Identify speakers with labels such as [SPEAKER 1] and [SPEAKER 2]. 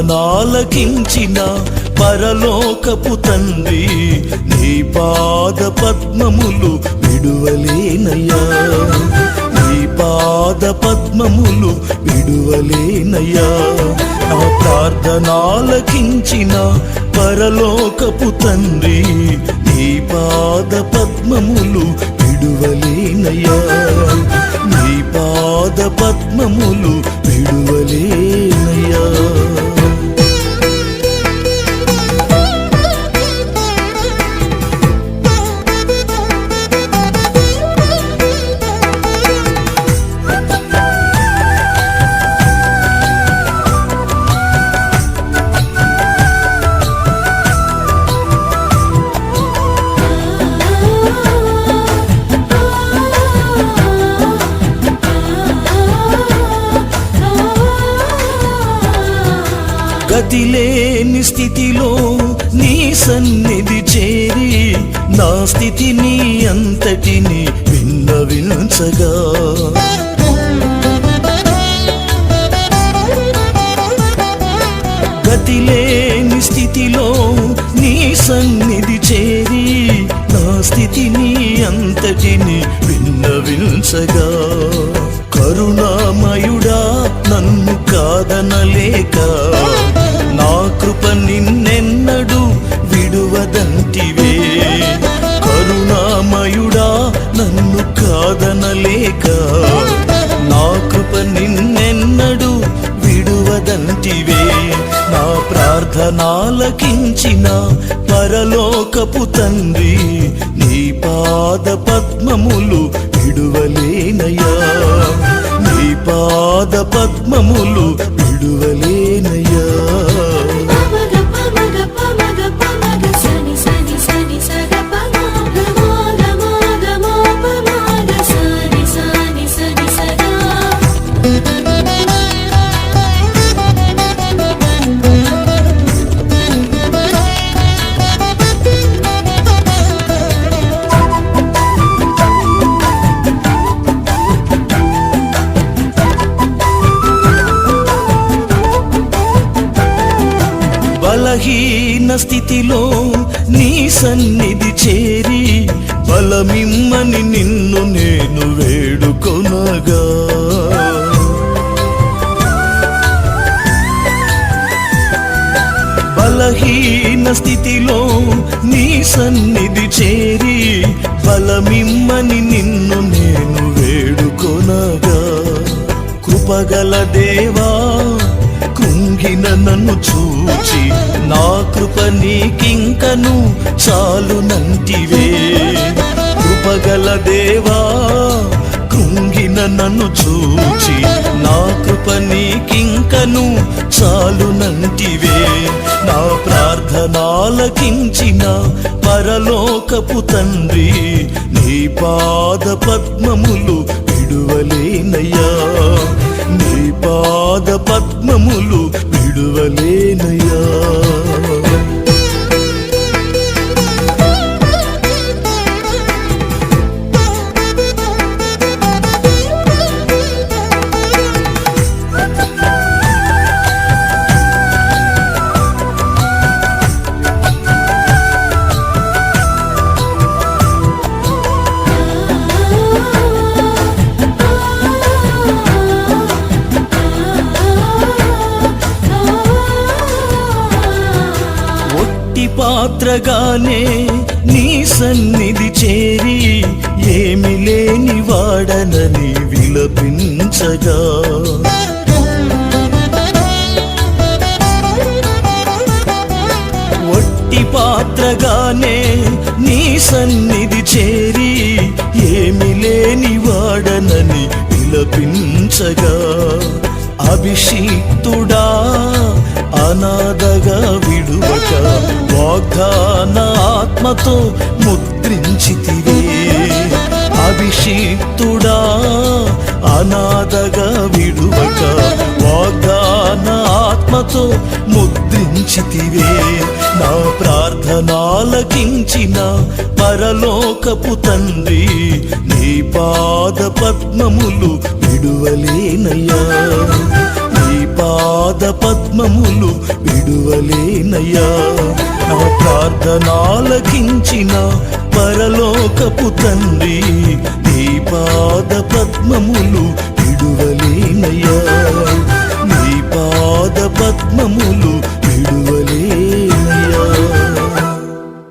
[SPEAKER 1] ప్రార్థనాలకించిన పరలోకపు తండ్రి నీ పాద పద్మములు విడువలేనయ్యా. నీ పాద పద్మములు విడువలేనయ్యా. నా ప్రార్థనాలకించిన పరలోకపు తండ్రి నీ పాద పద్మములు విడువలేనయ్యా. గతిలేని స్థితిలో నీ సన్నిధి చేరి నా స్థితిని అంతటిని విన్నవించగా. గతిలేని స్థితిలో నీ సన్నిధి చేరి నా స్థితిని అంతటిని విన్నవించగా. కరుణామయుడా నన్ను కాదనలేక ప్రార్థనాలకించిన పరలోకపు తండ్రి నీ పాద పద్మములు విడువలేనయా నీ పాద పద్మములు బలహీన స్థితిలో నీ సన్నిధి చేరి బలమిమ్మని నిన్ను నేను వేడుకొనగా. బలహీన స్థితిలో నీ సన్నిధి చేరి బలమిమ్మని నిన్ను నేను వేడుకొనగా. కృపగల దేవా కుంగిన నన్ను చూచి నా కృప నీకింకను చాలునంటివే కృపగల దేవా కుంగిన నన్ను చూచి నా కృప నీకింకను చాలునంటివే నా ప్రార్థనాలకించిన పరలోకపు తండ్రి నీ పాద పద్మములు విడువలేనయ్యా. పాద పద్మములు విడువలేనయా పాత్రగానే నీ సన్నిధి చేరి ఏమి లేని వాడనని విలపించగా. ఒట్టి పాత్రగానే నీ సన్నిధి చేరి ఏమి లేని వాడనని విలపించగా. అభిషిక్తుడా అనాథగా వాగ్దాన ఆత్మతో ముద్రించితివే. అభిషిక్తుడా అనాథగా విడువక. వాగ్దాన ఆత్మతో ముద్రించితివే. నా ప్రార్థనాలకించిన పరలోకపు తండ్రి నీ పాద పద్మములు విడువలేనయ్యా. నీ పాద పద్మములు విడువలేనయ్యా. ప్రార్థనాలకించిన పరలోకపు తండ్రి నీ పాద పద్మములు విడువలేనయ్యా. నీ పాద పద్మములు